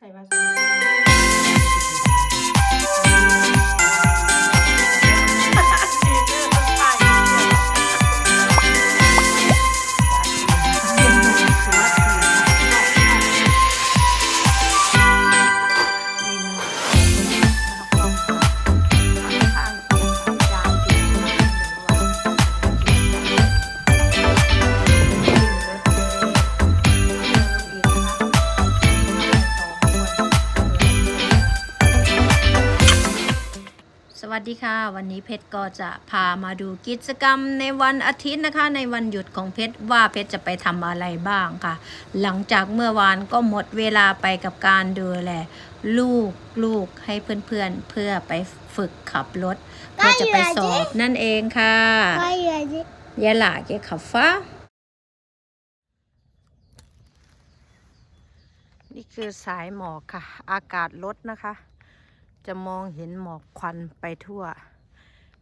ใส่วา นี้เพชรก็จะพามาดูกิจกรรมในวันอาทิตย์นะคะ ในวันหยุดของเพชรว่าเพชรจะไปทำอะไรบ้างค่ะ หลังจากเมื่อวานก็หมดเวลาไปกับการดูแลลูกลูกให้เพื่อนๆเพื่อไปฝึกขับรถเพื่อจะไปสอบนั่นเองค่ะก็อย่าดิยาหล่าเกขับฟ้า นี่คือสายหมอกค่ะ อากาศลดนะคะ จะมองเห็นหมอกควันไปทั่ว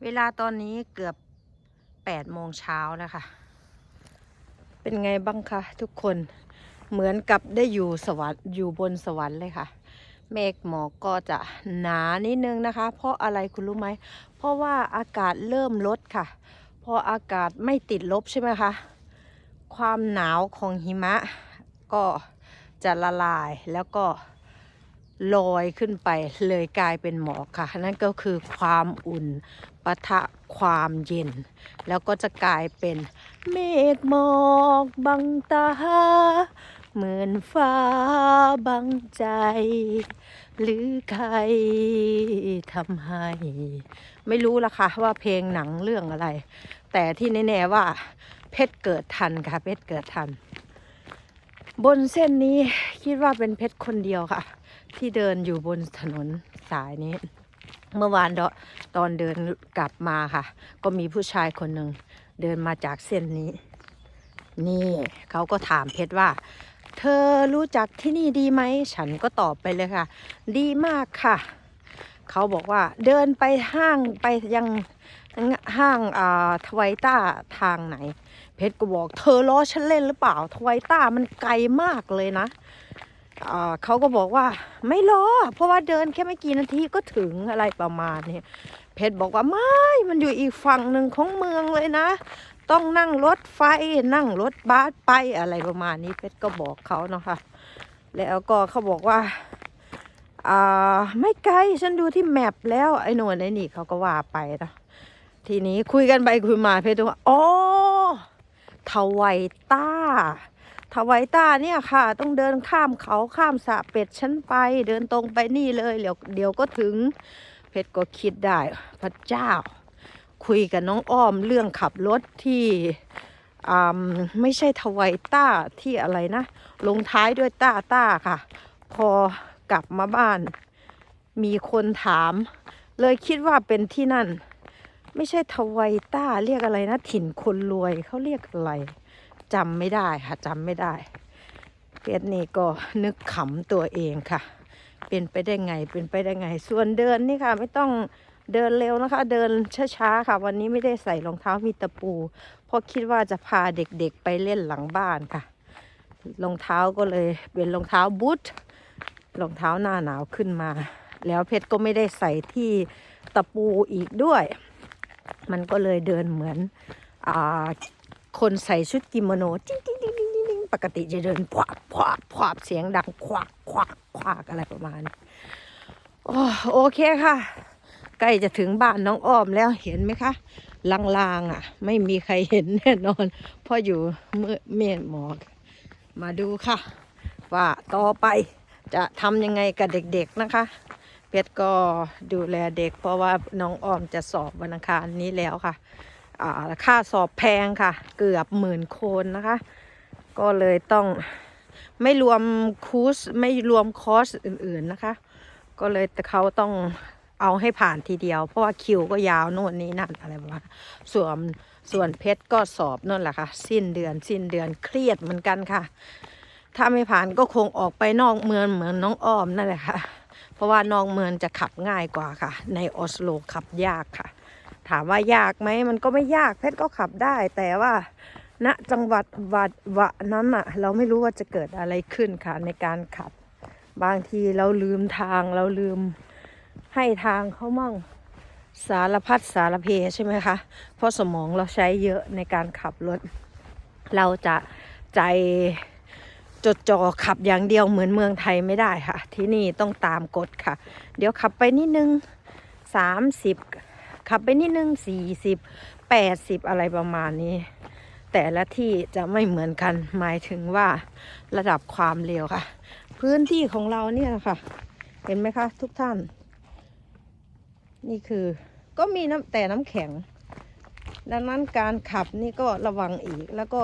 เวลาตอนนี้เกือบ8โมงเช้านะคะ เป็นไงบ้างคะทุกคน เหมือนกับได้อยู่สวรรค์อยู่บนสวรรค์เลยค่ะ เมฆหมอกก็จะหนานิดนึงนะคะ เพราะอะไรคุณรู้ไหม เพราะว่าอากาศเริ่มลดค่ะ พออากาศไม่ติดลบใช่ไหมคะ ความหนาวของหิมะก็จะละลายแล้วก็ลอยขึ้นไปเลยกลายเป็นหมอกค่ะ นั่นก็คือความอุ่นปะทะความเย็น แล้วก็จะกลายเป็นเมฆหมอกบังตา เหมือนฟ้าบังใจ หรือใครทำให้ ไม่รู้ละค่ะว่าเพลงหนังเรื่องอะไร แต่ที่แน่ๆว่า เพชรเกิดทันค่ะ เพชรเกิดทัน บนเส้นนี้คิดว่าเป็นเพชรคนเดียวค่ะ ที่เดินอยู่บนถนนสายนี้ เมื่อวานเดาะตอนเดินกลับมาค่ะ ก็มีผู้ชายคนหนึ่งเดินมาจากเส้นนี้ นี่เขาก็ถามเพชรว่า เธอรู้จักที่นี่ดีไหม ฉันก็ตอบไปเลยค่ะ ดีมากค่ะ เขาบอกว่าเดินไปห้างไปยังห้างอ่าทวายต้าทางไหน เพชรก็บอก เธอล้อฉันเล่นหรือเปล่า ทวายต้ามันไกลมากเลยนะ เขาก็บอกว่าไม่ล้อเพราะว่าเดินแค่ไม่กี่นาทีก็ถึงอะไรประมาณนี้เพชรบอกว่าไม่มันอยู่อีกฝั่งหนึ่งของเมืองเลยนะ ต้องนั่งรถไฟนั่งรถบัสไปอะไรประมาณนี้เพชรก็บอกเขาเนาะค่ะแล้วก็เขาบอกว่าอ่าไม่ไกลฉันดูที่แมปแล้วไอ้หนวนไอ้นี่เขาก็ว่าไปนะทีนี้คุยกันไปคุยมาเพชรว่าอ๋อทวายต้า ทวายตาเนี่ยค่ะ ต้องเดินข้ามเขาข้ามสะเป็ดฉันไป เดินตรงไปนี่เลยเดี๋ยวเดี๋ยวก็ถึง เพชรก็คิดได้พระเจ้า คุยกับน้องอ้อมเรื่องขับรถที่อ่าไม่ใช่ทวายต้าที่อะไรนะ ลงท้ายด้วยต้าต้าค่ะ พอกลับมาบ้าน มีคนถาม เลยคิดว่าเป็นที่นั่น ไม่ใช่ทวายต้าเรียกอะไรนะ ถิ่นคนรวยเขาเรียกอะไร จำไม่ได้ค่ะจำไม่ได้เพชรนี่ก็นึกขำตัวเองค่ะ เป็นไปได้ไงเป็นไปได้ไง ส่วนเดินนี่ค่ะ ไม่ต้องเดินเร็วนะคะ เดินช้าๆค่ะ วันนี้ไม่ได้ใส่รองเท้ามีตะปู เพราะคิดว่าจะพาเด็กๆไปเล่นหลังบ้านค่ะรองเท้าก็เลยเป็นรองเท้าบูทรองเท้าหน้าหนาวขึ้นมา แล้วเพชรก็ไม่ได้ใส่ที่ตะปูอีกด้วย มันก็เลยเดินเหมือนอา คนใส่ชุดกิโมโนจิ้งจิ้งจิ้งิ้งจริงปกติจะเดินพวาบพวาบพวาบเสียงดังควักควักควักอะไรประมาณนี้โอโอเคค่ะ ใกล้จะถึงบ้านน้องอ้อมแล้วเห็นไหมคะลางๆอะ ไม่มีใครเห็นแน่นอนเพราะอยู่เมื่อเมียนหมอกมาดูค่ะ ว่าต่อไปจะทำยังไงกับเด็กๆนะคะ เพชรก็ดูแลเด็กเพราะว่าน้องออมจะสอบวันอังคารนี้แล้วค่ะ ค่าสอบแพงค่ะ เกือบหมื่นคนนะคะ ก็เลยต้องไม่รวมคูสไม่รวมคอสอื่นๆนะคะ ก็เลยแต่เขาต้องเอาให้ผ่านทีเดียว เพราะว่าคิวก็ยาวโน่นนี่นั่นอะไรประมาณส่วนส่วนเพชรก็สอบนั่นแหละค่ะ สิ้นเดือนสิ้นเดือนเครียดเหมือนกันค่ะ ถ้าไม่ผ่านก็คงออกไปนอกเมืองเหมือนน้องอ้อมนั่นแหละค่ะ เพราะว่านอกเมืองจะขับง่ายกว่าค่ะ ในออสโลขับยากค่ะ ถามว่ายากไหมมันก็ไม่ยากเพชรก็ขับได้ แต่ว่าณจังหวัดวัดวะนั้นอะเราไม่รู้ว่าจะเกิดอะไรขึ้นค่ะในการขับ บางทีเราลืมทางเราลืมให้ทางเขามั่งสารพัดสารเพใช่ไหมคะ เพราะสมองเราใช้เยอะในการขับรถ เราจะใจจดจ่อขับอย่างเดียวเหมือนเมืองไทยไม่ได้ค่ะ ที่นี่ต้องตามกฎค่ะ เดี๋ยวขับไปนิดนึงสามสิบ ขับไปนิดนึงสี่สิบแปดสิบอะไรประมาณนี้ แต่ละที่จะไม่เหมือนกันหมายถึงว่าระดับความเร็วค่ะ พื้นที่ของเราเนี่ยค่ะ เห็นไหมคะ ทุกท่าน นี่คือก็มีน้ำแต่น้ำแข็ง ดังนั้นการขับนี่ก็ระวังอีกแล้วก็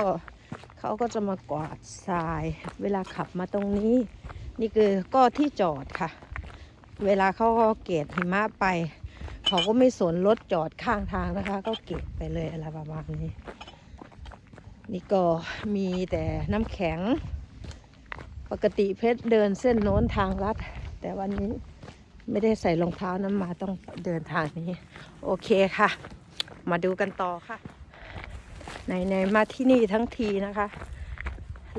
เขาก็จะมากวาดทราย เวลาขับมาตรงนี้ นี่คือก็ที่จอดค่ะ เวลาเขาก็เกตหิมะไป เขาก็ไม่สนรถจอดข้างทางนะคะ ก็เก็บไปเลยอะไรประมาณนี้ นี่ก็มีแต่น้ำแข็ง ปกติเพชรเดินเส้นโน้นทางลัด แต่วันนี้ไม่ได้ใส่รองเท้านั้นมาต้องเดินทางนี้ โอเคค่ะ มาดูกันต่อค่ะในในมาที่นี่ทั้งทีนะคะ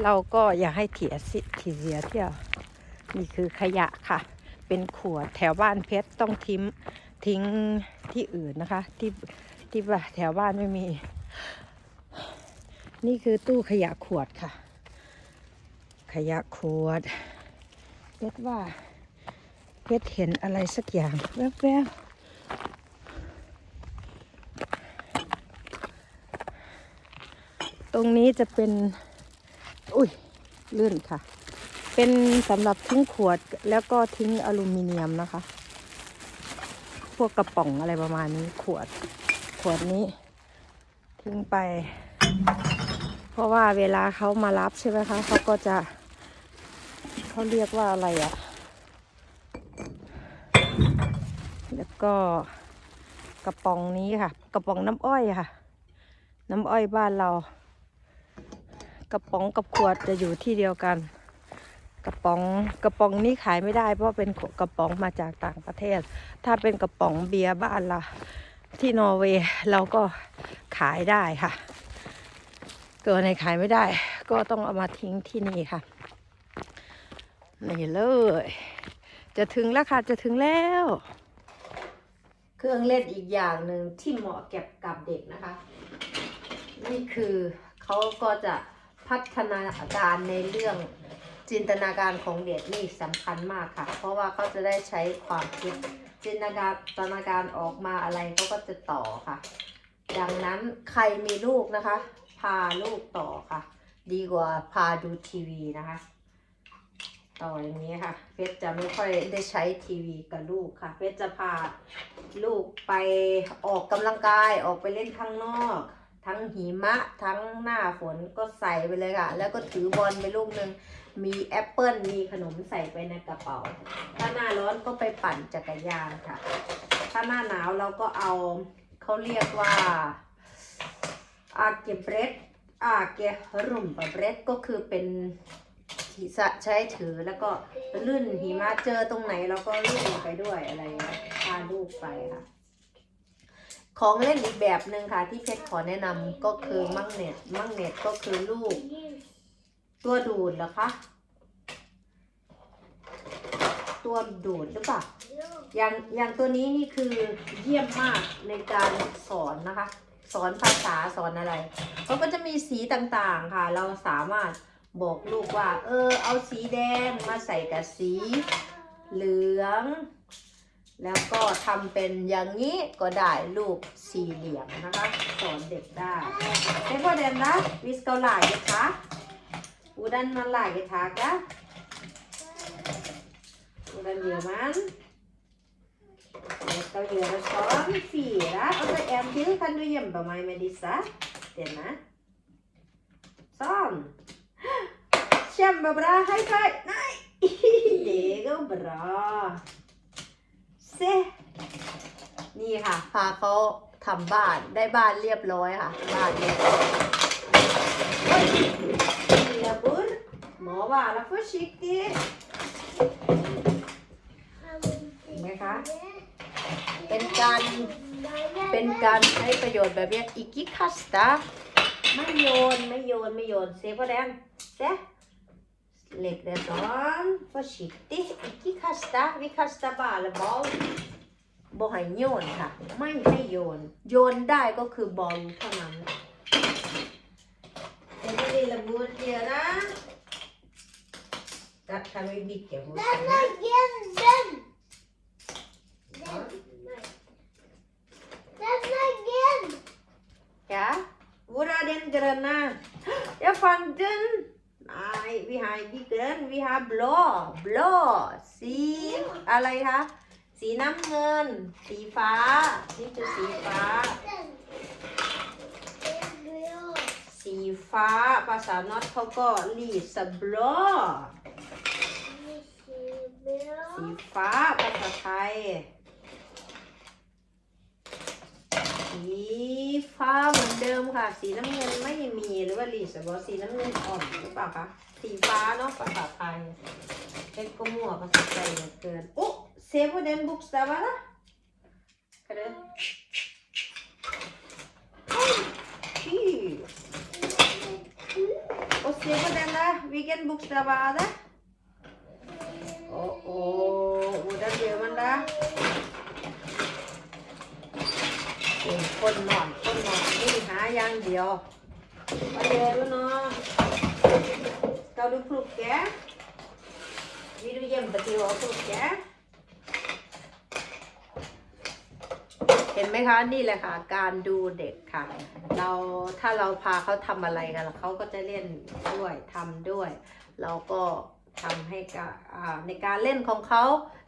เราก็อย่าให้เถียสิทีเสียเที่ยว นี่คือขยะค่ะ เป็นขวดแถวบ้านเพชรต้องทิ้ง ทิ้งที่อื่นนะคะ ที่ที่ว่าแถวบ้านไม่มี นี่คือตู้ขยะขวดค่ะ ขยะขวดเพชรว่าเพชรเห็นอะไรสักอย่างแวบๆตรงนี้จะเป็น อุ้ย ลื่นค่ะ เป็นสำหรับทิ้งขวดแล้วก็ทิ้งอลูมิเนียมนะคะ พวกกระป๋องอะไรประมาณนี้ขวด ขวดนี้ ทิ้งไป เพราะว่าเวลาเขามารับใช่ไหมคะเขาก็จะเขาเรียกว่าอะไรอะแล้วก็กระป๋องนี้ค่ะ กระป๋องน้ำอ้อยค่ะ น้ำอ้อยบ้านเรา กระป๋องกับขวดจะอยู่ที่เดียวกัน กระป๋องกระป๋องนี้ขายไม่ได้ เพราะเป็นกระป๋องมาจากต่างประเทศ ถ้าเป็นกระป๋องเบียร์บ้านเราที่นอร์เวย์เราก็ขายได้ค่ะตัวไหนขายไม่ได้ ก็ต้องเอามาทิ้งที่นี่ค่ะนี่เลย จะถึงแล้วค่ะ จะถึงแล้ว เครื่องเล่นอีกอย่างหนึ่งที่เหมาะแกับกับเด็กนะคะ นี่คือเขาก็จะพัฒนาการในเรื่อง จินตนาการของเด็กนี่สำคัญมากค่ะ เพราะว่าเขาจะได้ใช้ความคิดจินตนาการจินตนาการออกมาอะไรเขาก็จะต่อค่ะ ดังนั้นใครมีลูกนะคะ พาลูกต่อค่ะ ดีกว่าพาดูทีวีนะคะ ต่ออย่างนี้ค่ะเพชรจะไม่ค่อยได้ใช้ทีวีกับลูกค่ะเพชรจะพาลูกไปออกกำลังกายออกไปเล่นข้างนอกทั้งหิมะทั้งหน้าฝนก็ใส่ไปเลยค่ะ แล้วก็ถือบอลไปลูกหนึ่ง มีแอปเปิลมีขนมใส่ไปในกระเป๋า ถ้าหน้าร้อนก็ไปปั่นจักรยานค่ะ ถ้าหน้าหนาวเราก็เอาเขาเรียกว่าอาเกเบรดอาเกรุมเบรดก็คือเป็นที่สะใช้ถือแล้วก็ลื่นหิมะเจอตรงไหนเราก็ลื่นไปด้วยอะไรพาลูกไปค่ะ ของเล่นอีกแบบหนึ่งค่ะ ที่เพชรขอแนะนำก็คือมั่งเน็ตมั่งเน็ตก็คือลูก ตัวดูดเหรอคะ ตัวดูดหรือเปล่า อย่างอย่างตัวนี้นี่คือเยี่ยมมากในการสอนนะคะ สอนภาษาสอนอะไรเขาก็จะมีสีต่างๆค่ะ เราสามารถบอกลูกว่า เออ เอาสีแดงมาใส่กับสีเหลือง แล้วก็ทำเป็นอย่างนี้ก็ได้ลูกสี่เหลี่ยมนะคะ สอนเด็กได้เด็กพ่อเดนนะวิสเกาหลายคะคะ กะอูดันเยอะมัน Jag ska göra så. Fyra. Och så en till kan du gömma mig med dessa. Denna. Sån. Kämpebra. High five. Nej. Det går bra. Se. นี่ค่ะพาเขาทำบ้านได้บ้านเรียบร้อยค่ะ บ้านเรียบร้อยเฮ้ยเรียบุร หมอว่าแล้ว försiktig เห็นไหมคะ เป็นการเป็นการใช้ประโยชน์แบบเนี้ยอีกิคัสตาไม่โยนไม่โยนไม่โยนเซฟแดงเซฟ Lägg det sånn. Forsiktig. Ikke kaste. Vi kaster bare ball. บ่ให้โยนค่ะ ไม่ให้โยน โยนได้ก็คือบอลเท่านั้นเป็นที่ ดีละบุญเดียวนะจัดทำให้บิ๊กเก็บไว้ Den är grön! Den! Den är grön! Ja, hvor er den grønne? Jeg fant den! Nei, vi har ikke grønn, vi har blå. Blå. Si อะไรคะสีน้ำเงิน สีฟ้า นี่คือสีฟ้า Den! Den är blå. สีฟ้า ภาษาน็อตเขาก็ลีสบลอ Blå. สีฟ้าภาษาไทย สีฟ้าเหมือนเดิมค่ะ สีน้ำเงินไม่มีหรือว่าลีสบอสีน้ำเงินอ่อนหรือเปล่าคะ สีฟ้าเนาะภาษาไทยเป็นกมัวภาษาไทยเหลือเกินโอ้เซฟเดนบุ๊กสตาร์วะนะกระเดชีโอ้เซฟเดนนะวิกเกนบุ๊กสตาร์วะนะ Oh, oh, udah dia mana? Oh, คนนอนคนนอนนี่หาย่างเดียวมาเดี๋ยวเนาะเราดูพลุกแกวิดูเยี่ยมปฏิวัติพลุกแกเห็นไหมคะนี่แหละค่ะ การดูเด็กค่ะ เราถ้าเราพาเขาทำอะไรกันเขาก็จะเล่นด้วยทำด้วย เราก็ ทำให้กาอ่าในการเล่นของเขา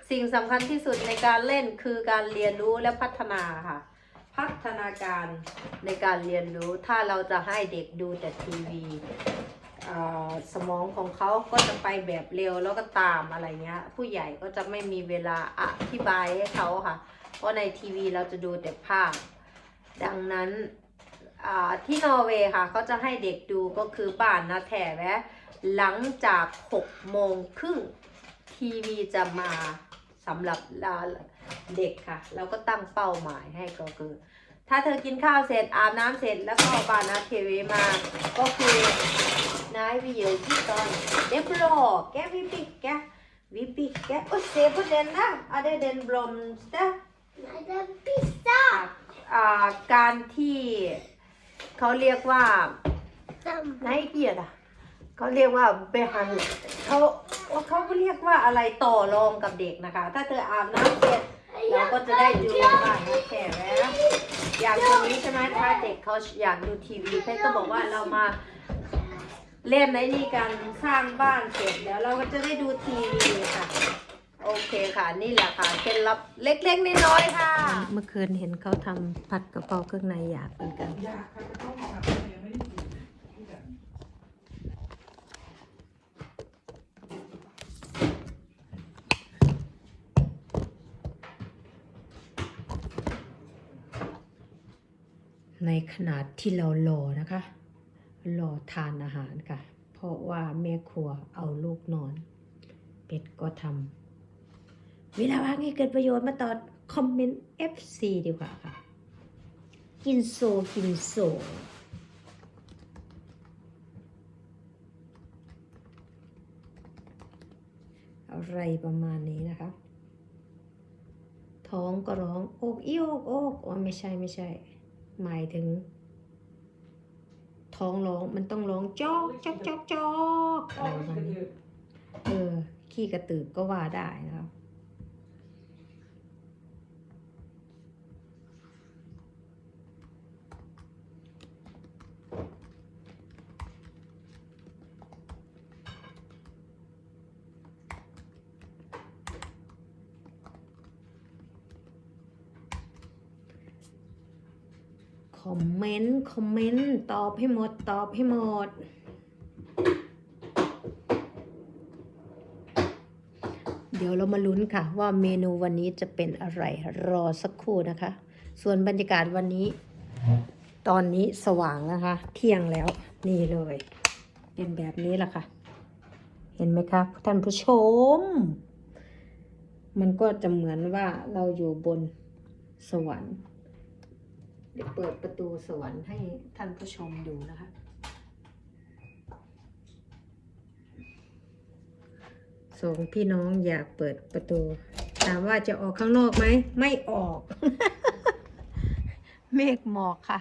สิ่งสำคัญที่สุดในการเล่นคือการเรียนรู้และพัฒนาค่ะ พัฒนาการในการเรียนรู้ถ้าเราจะให้เด็กดูแต่ทีวีสมองของเขาก็จะไปแบบเร็วแล้วก็ตามอะไรเงี้ย ผู้ใหญ่ก็จะไม่มีเวลาอธิบายให้เขาค่ะ เพราะในทีวีเราจะดูแต่ภาพ ดังนั้นที่นอร์เวย์ค่ะเขาจะให้เด็กดูก็คือบ้านนะแถแวะ หลังจาก6โมงครึ่งทีวีจะมาสำหรับเด็กค่ะ เราก็ตั้งเป้าหมายให้ก็คือ ถ้าเธอกินข้าวเสร็จอาบน้ำเสร็จแล้วก็เอาบานาทีวีมา ก็คือนายวิเยอที่ตอนเดบลอแกวิปิกแกวิปิกแกโอ้เซฟเดนนะอะไรเดนบลอมสเต Nej, det är pizza! อ่าการที่เขาเรียกว่า Den. ไนเกียรติอะ เขาเรียกว่าเบฮันเขาเขาเรียกว่าอะไรต่อรองกับเด็กนะคะ ถ้าเธออาบน้ำเสร็จเราก็จะได้ดูบ้านนะแขกแล้วอย่างตรงนี้ใช่ไหมถ้าเด็กเขาอยากดูทีวีเพชรก็บอกว่าเรามาเล่นในนี่กันสร้างบ้านเสร็จแล้วเราก็จะได้ดูทีวีค่ะ โอเคค่ะนี่แหละค่ะเคล็ดลับเล็กๆน้อยๆค่ะ เมื่อคืนเห็นเขาทำผัดกระเพราเครื่องในอยากเหมือนกัน อยากค่ะจะต้องทำยังไม่ได้กินที่แบบ ในขนาดที่เรารอนะคะรอทานอาหารค่ะ เพราะว่าแม่ครัวเอาลูกนอน เป็ดก็ทำเวลาว่างให้เกิดประโยชน์มาตอนคอมเมนต์ FC ดีกว่าค่ะ กินโซกินโซอะไรประมาณนี้นะคะ ท้องก็ร้องโอกอีโอกโอกอ๋อไม่ใช่ไม่ใช่ หมายถึง ท้องร้องมันต้องร้องจอกจอกจอกจอกอะไรประมาณนี้เออ ขี้กระตือก็ว่าได้นะครับ อมเมนต์คอมเมนต์ตอบให้หมดตอบให้หมด เดี๋ยวเรามาลุ้นค่ะ ว่าเมนูวันนี้จะเป็นอะไรรอสักครู่นะคะ ส่วนบรรยากาศวันนี้ ตอนนี้สว่างนะคะ เที่ยงแล้วนี่เลย เป็นแบบนี้แหละค่ะ เห็นไหมคะท่านผู้ชม มันก็จะเหมือนว่าเราอยู่บนสวรรค์ เดี๋ยวเปิดประตูสวรรค์ให้ท่านผู้ชมดูนะคะ สองพี่น้องอยากเปิดประตู ถามว่าจะออกข้างนอกไหม ไม่ออก เมฆหมอกค่ะ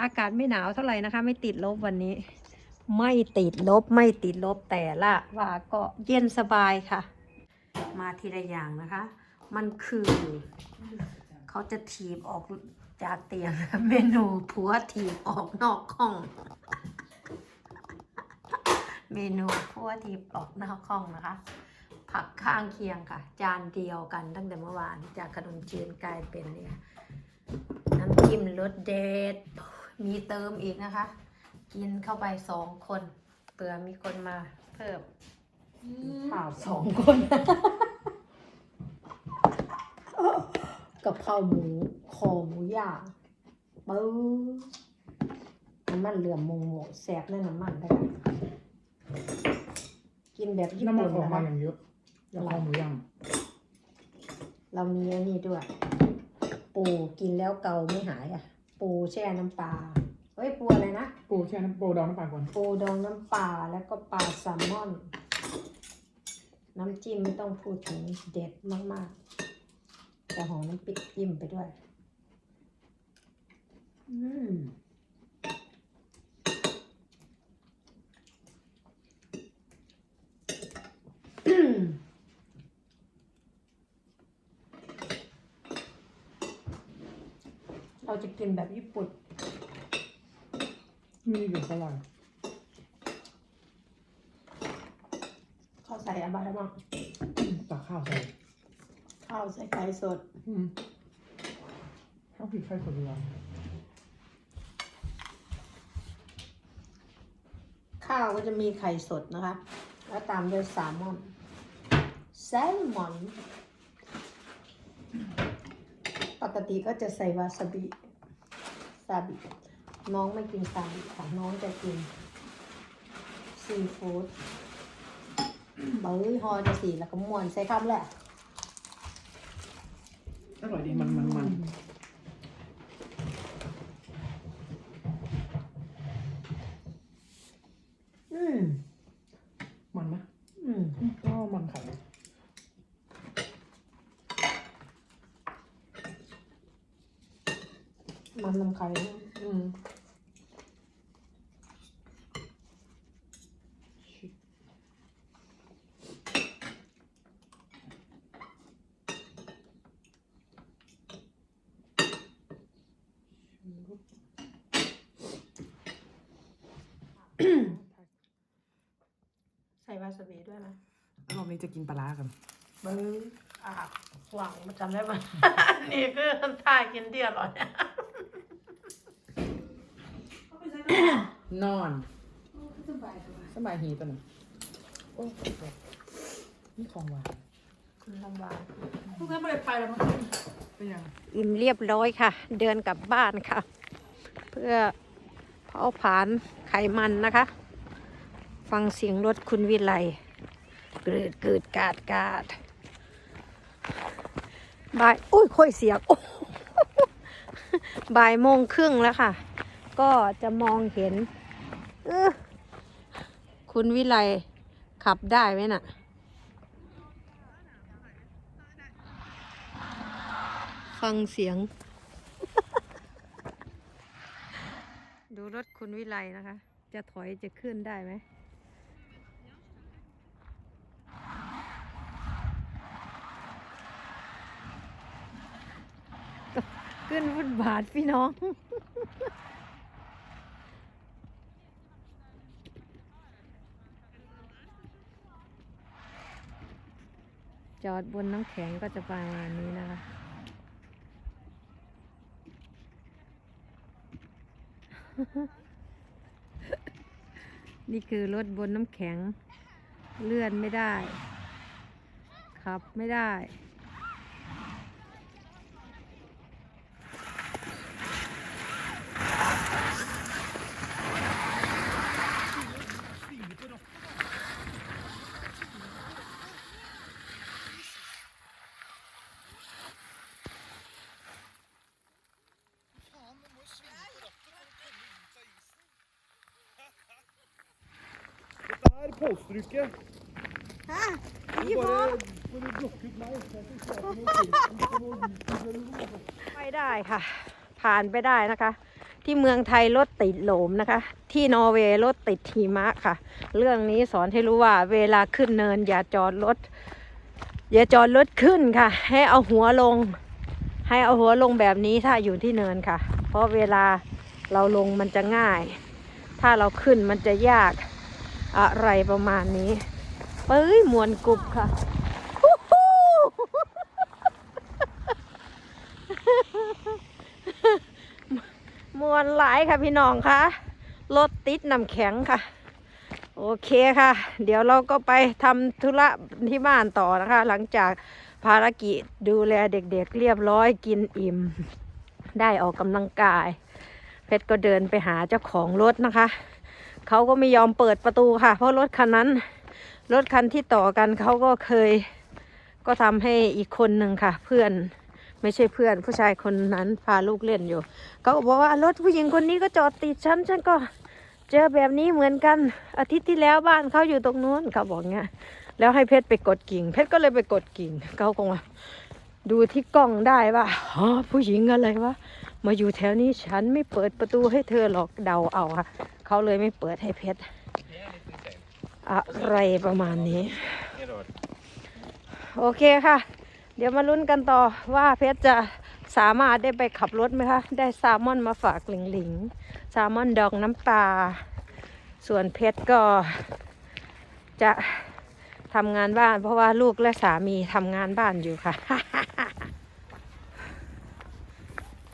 อากาศไม่หนาวเท่าไหร่นะคะ ไม่ติดลบวันนี้ ไม่ติดลบไม่ติดลบแต่ละว่าก็เย็นสบายค่ะ มาทีละอย่างนะคะ มันคือเขาจะถีบออก จากเตียงเมนูผัวถีบออกนอกห้อง เมนูผัวถีบออกนอกห้องนะคะ ผักข้างเคียงค่ะ จานเดียวกันตั้งแต่เมื่อวาน จากขนมจีนกลายเป็นเนี่ย น้ำจิ้มรสเด็ด มีเติมอีกนะคะ กินเข้าไปสองคนเผื่อมีคนมาเพิ่มข่าวสองคน กับข้าวหมูคอหมูย่างปื้อน้ำมันเหลื่อมมงโมแสบในน้ำมันได้กินแบบญี่น้ำมันปุ่นออกนะมาคะอย่างเยอะแล้วคอหมูย่างเรามีอันนี้ด้วย ปูกินแล้วเกาไม่หายอะ ปูแช่น้ำปลาเฮ้ยปูอะไรนะ ปูแช่น้ำปูดองน้ำปลาก่อนปูดองน้ำปลาแล้วก็ปลาแซลมอน น้ำจิ้มไม่ต้องพูดถึงเด็ดมากๆ แต่หอมน้ำปิดจิ้มไปด้วย อืมเราจะกินแบบญี่ปุ่น มีอยู่เท่าไหร่เขาใส่อะไรบ้างตักข้าวใส่ ข้าวใส่ไก่สดอืมข้าวผิดไข่คนเดียวข้าวก็จะมีไข่สดนะคะ แล้วตามด้วยแซลมอนแซลมอน ปกติก็จะใส่วาซาบิซาบิ น้องไม่กินซาบิค่ะ น้องจะกินซีฟู้ดเบอร์ฮอจะสีแล้วก็ม้วนใส่คำแหละ อร่อยดีมันมันมัน อืม มันนะ อืม ก็มันไข่ มันลำไข่นะ อืมชิ ใส่วาซาบิด้วยไหมรอบนี้จะกินปลาร้ากันมึงอะหวังมาจำได้ไหม นี่คือท่ากินเดียวหรอเนี่ยนอนสบายหีตัวหนึ่งโอ้ยนี่ของหวานคุณลำบากทุกท่านไม่ได้ไปแล้วมั้งไปยังอิ่มเรียบร้อยค่ะ เดินกลับบ้านค่ะเพื่อเผาผลาญไขมันนะคะ ฟังเสียงรถคุณวิไลเกิดเกิดกาดกาดบ่ายอุ้ยค่อยเสียงโอ้บ่ายโมงครึ่งแล้วค่ะ ก็จะมองเห็นเออคุณวิไลขับได้ไหมน่ะ ฟังเสียง ดูรถ คุณวิไลนะคะ จะถอยจะขึ้นได้ไหมขึ้นฟุตบาทพี่น้อง จอดบนน้ำแข็งก็จะประมาณนี้นะคะ นี่คือรถบนน้ำแข็ง เลื่อนไม่ได้ ขับไม่ได้ Dette er polstrykke. ยี่ห้อไปได้ค่ะผ่านไปได้นะคะ ที่เมืองไทยรถติดโหลมนะคะ ที่นอร์เวย์รถติดหิมะค่ะ เรื่องนี้สอนให้รู้ว่า เวลาขึ้นเนินอย่าจอดรถอย่าจอดรถขึ้นค่ะ ให้เอาหัวลง ให้เอาหัวลงแบบนี้ถ้าอยู่ที่เนินค่ะ เพราะเวลาเราลงมันจะง่าย ถ้าเราขึ้นมันจะยาก อะไรประมาณนี้เอ้ยมวนกรุบค่ะมวนหลายค่ะพี่น้องค่ะรถติดน้ำแข็งค่ะ โอเคค่ะ เดี๋ยวเราก็ไปทำธุระที่บ้านต่อนะคะ หลังจากภารกิจดูแลเด็กๆเรียบร้อยกินอิ่ม ได้ออกกำลังกาย เพชรก็เดินไปหาเจ้าของรถนะคะ เขาก็ไม่ยอมเปิดประตูค่ะ เพราะรถคันนั้น รถคันที่ต่อกันเขาก็เคย ก็ทำให้อีกคนหนึ่งค่ะ เพื่อนไม่ใช่เพื่อนผู้ชายคนนั้นพาลูกเล่นอยู่เขาบอกว่ารถผู้หญิงคนนี้ก็จอดติดฉันฉันก็เจอแบบนี้เหมือนกันอาทิตย์ที่แล้วบ้านเขาอยู่ตรงนู้นเขาบอกเงี้ยแล้วให้เพชรไปกดกิ่ง เพชรก็เลยไปกดกิ่งเขาคงว่าดูที่กล้องได้ว่าอ๋อผู้หญิงอะไรวะ มาอยู่แถวนี้ฉันไม่เปิดประตูให้เธอหรอกเดาเอาค่ะเขาเลยไม่เปิดให้เพชรอะไรประมาณนี้ โอเคค่ะ เดี๋ยวมาลุ้นกันต่อว่าเพชรจะสามารถได้ไปขับรถไหมคะ ได้แซลมอนมาฝากหลิงหลิงแซลมอนดองน้ำปลาส่วนเพชรก็จะทำงานบ้าน เพราะว่าลูกและสามีทำงานบ้านอยู่ค่ะ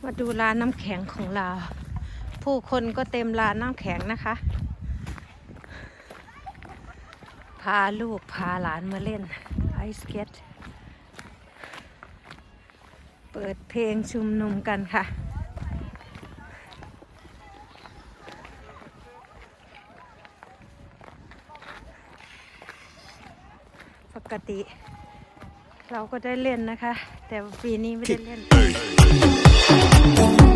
มาดูร้านน้ำแข็งของเรา ผู้คนก็เต็มร้านน้ำแข็งนะคะ พาลูกพาหลานมาเล่นไอสเก็ตเปิดเพลงชุมนุมกันค่ะ ปกติ เราก็ได้เล่นนะคะ แต่ปีนี้ไม่ได้เล่น Thank you.